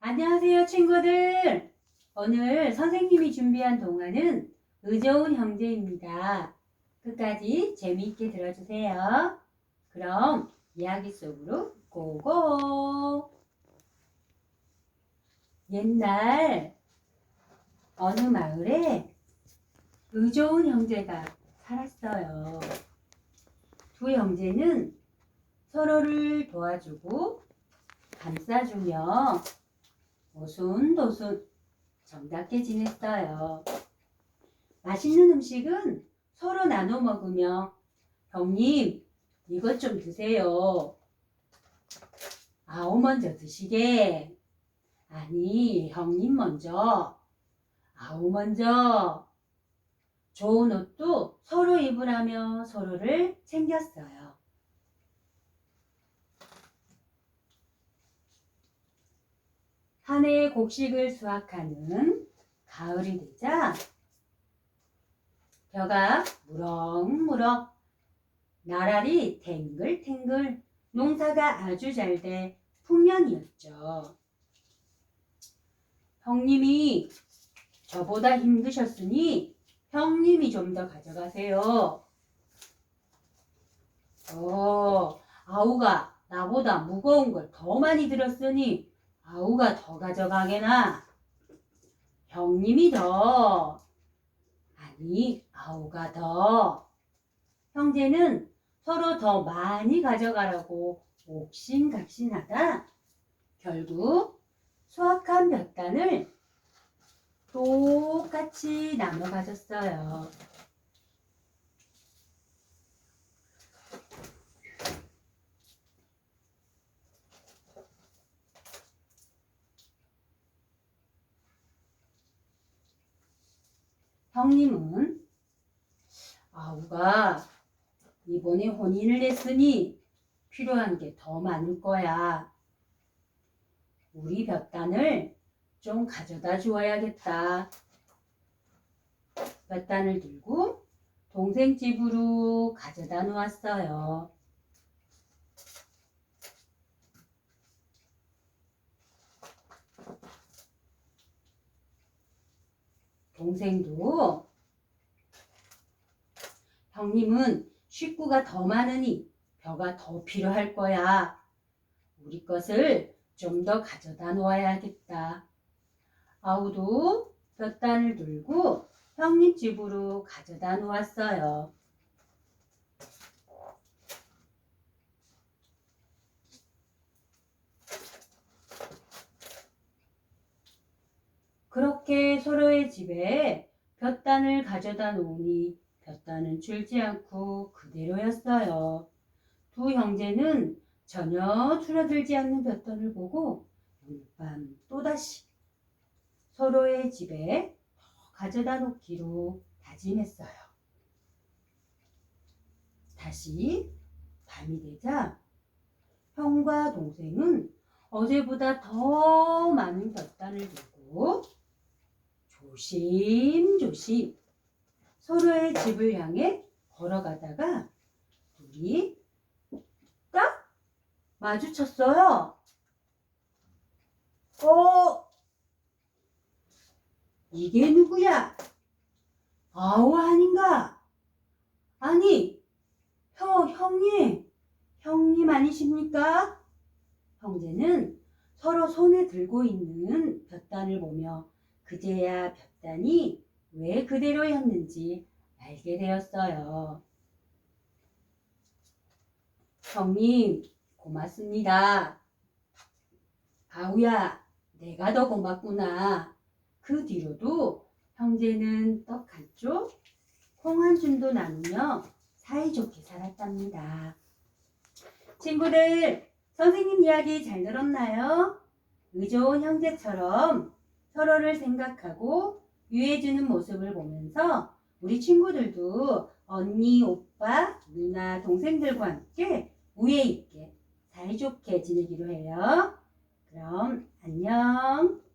안녕하세요, 친구들. 오늘 선생님이 준비한 동화는 의좋은 형제입니다. 끝까지 재미있게 들어주세요. 그럼 이야기 속으로 고고! 옛날 어느 마을에 의좋은 형제가 살았어요. 두 형제는 서로를 도와주고 감싸주며 오순도순 정답게 지냈어요. 맛있는 음식은 서로 나눠 먹으며 형님 이것 좀 드세요. 아우 먼저 드시게. 아니 형님 먼저. 아우 먼저. 좋은 옷도 서로 입으라며 서로를 챙겼어요. 한 해의 곡식을 수확하는 가을이 되자 벼가 무럭무럭 나랄이 탱글탱글 농사가 아주 잘 돼 풍년이었죠. 형님이 저보다 힘드셨으니 형님이 좀 더 가져가세요. 어, 아우가 나보다 무거운 걸 더 많이 들었으니 아우가 더 가져가게나. 형님이 더. 아니, 아우가 더. 형제는 서로 더 많이 가져가라고 옥신각신하다 결국 수확한 볕단을 똑같이 나눠 가졌어요. 형님은 아우가 이번에 혼인을 했으니 필요한 게 더 많을 거야. 우리 볕단을 좀 가져다 주어야겠다. 볕단을 들고 동생 집으로 가져다 놓았어요. 동생도 형님은 식구가 더 많으니 벼가 더 필요할 거야. 우리 것을 좀 더 가져다 놓아야겠다. 아우도 볕단을 들고 형님 집으로 가져다 놓았어요. 그렇게 서로의 집에 볕단을 가져다 놓으니 볕단은 줄지 않고 그대로였어요. 두 형제는 전혀 줄어들지 않는 볕단을 보고 오늘 밤 또다시 서로의 집에 더 가져다 놓기로 다짐했어요. 다시 밤이 되자 형과 동생은 어제보다 더 많은 볕단을 들고 조심조심 서로의 집을 향해 걸어가다가 둘이 딱 마주쳤어요. 어? 이게 누구야? 아우 아닌가? 아니, 형, 형님, 형님 아니십니까? 형제는 서로 손에 들고 있는 볕단을 보며 그제야 볕 단이 왜 그대로였는지 알게 되었어요. 형님, 고맙습니다. 아우야, 내가 더 고맙구나. 그 뒤로도 형제는 떡 한 쪽, 콩 한 줌도 나누며 사이좋게 살았답니다. 친구들, 선생님 이야기 잘 들었나요? 의좋은 형제처럼 서로를 생각하고 유해주는 모습을 보면서 우리 친구들도 언니, 오빠, 누나, 동생들과 함께 우애 있게 사이좋게 지내기로 해요. 그럼 안녕.